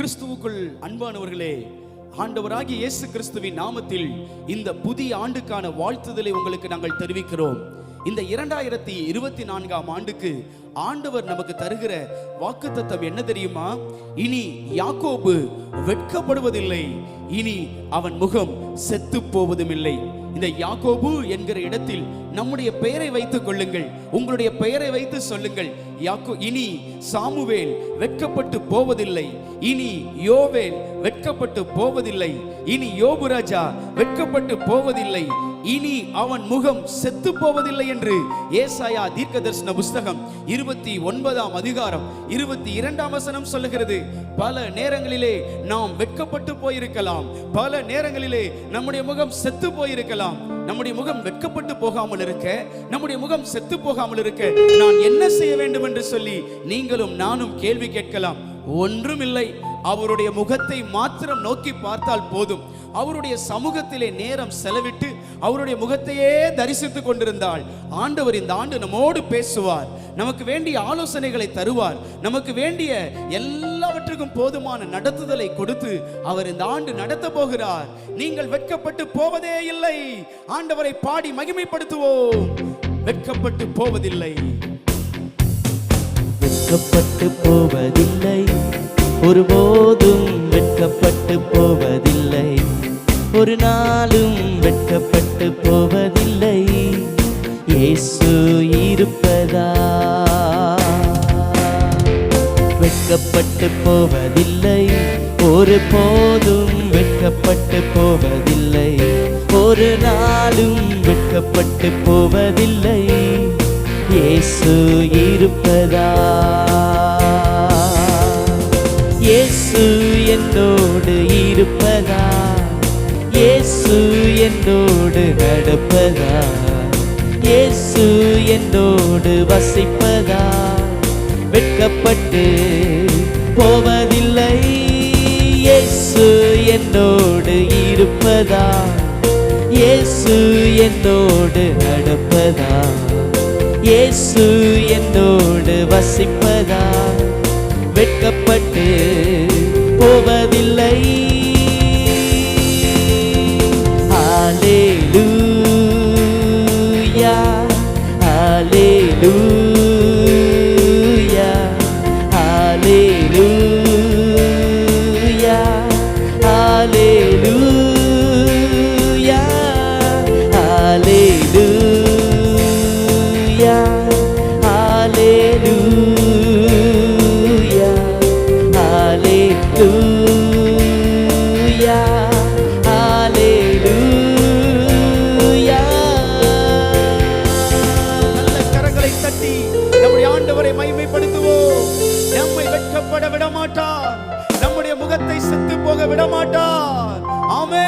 கிறிஸ்துவுக்குள் அன்பானவர்களே ஆண்டவராகிய இயேசு கிறிஸ்துவின் நாமத்தில் இந்த புதிய ஆண்டுக்கான வாழ்த்துதலை உங்களுக்கு நாங்கள் தெரிவிக்கிறோம். இந்த இரண்டாயிரத்தி இருபத்தி நான்காம் ஆண்டுக்கு ஆண்டவர் நமக்கு தருகிற வாக்குத்தத்தம் என்ன தெரியுமா? இனி யாக்கோபு வெட்கப்படுவதில்லை. இனி அவன் முகம் செத்து போவதும் இல்லை இந்த யாக்கோபு என்கிற இடத்தில் நம்முடைய பெயரை வைத்துக் கொள்ளுங்கள். உங்களுடைய பெயரை வைத்து சொல்லுங்கள். யாக்கோ இனி சாமுவேல் வெட்கப்பட்டு போவதில்லை. இனி யோவேல் வெட்கப்பட்டு போவதில்லை. இனி யோபுராஜா வெட்கப்பட்டு போவதில்லை. இனி அவன் முகம் செத்து போவதில்லை என்று ஏசாயா தீர்க்க தரிசன புஸ்தகம் இருபத்தி ஒன்பதாம் அதிகாரம் இருபத்தி இரண்டாம் வசனம் சொல்லுகிறது. பல நேரங்களிலே நாம் வெட்கப்பட்டு போயிருக்கலாம். பல நேரங்களிலே நம்முடைய முகம் செத்து போயிருக்கலாம். நம்முடைய முகம் வெட்கப்பட்டு போகாமல் இருக்க நம்முடைய முகம் செத்து போகாமல் இருக்க நான் என்ன செய்ய வேண்டும் என்று சொல்லி நீங்களும் நானும் கேள்வி கேட்கலாம். ஒன்றுமில்லை. அவருடைய முகத்தை மாத்திரம் நோக்கி பார்த்தால் போதும். அவருடைய சமூகத்திலே நேரம் செலவிட்டு அவருடைய முகத்தையே தரிசித்துக் கொண்டிருந்தாள். ஆண்டவர் இந்த ஆண்டு நம்மோடு பேசுவார். நமக்கு வேண்டிய ஆலோசனைகளை தருவார். நமக்கு வேண்டிய எல்லாவற்றுக்கும் போதுமான நடத்துதலை கொடுத்து அவர் இந்த ஆண்டு நடத்த போகிறார். நீங்கள் வெட்கப்பட்டு போவதே இல்லை. ஆண்டவரை பாடி மகிமைப்படுத்துவோம். வெட்கப்பட்டு போவதில்லை. வெட்கப்பட்டு போவதில்லை. ஒருபோதும் வெட்கப்பட்டு போவதில்லை. ஒரு நாளும் வெட்கப்பட்டு போவதில்லை. இயேசு இருப்பதா? வெட்கப்பட்டு போவதில்லை. ஒரு போதும் வெட்கப்பட்டு போவதில்லை. ஒரு நாளும் வெட்கப்பட்டு போவதில்லை. இயேசு இருப்பதா? இயேசு என்னோடு இருப்பதா? இயேசு என்னோடு நடப்பதா? இயேசு என்னோடு வசிப்பதா? வெட்கப்பட்டு போவதில்லை. இயேசு என்னோடு இருப்பதா? இயேசு என்னோடு நடப்பதா? இயேசு என்னோடு வசிப்பதா? olhar. உயர்த்தி நம்முடைய ஆண்டவரை மைமைப்படுத்துவோம் நம்மை வெட்கப்பட விடமாட்டார். நம்முடைய முகத்தை செத்து போக விடமாட்டார். ஆமே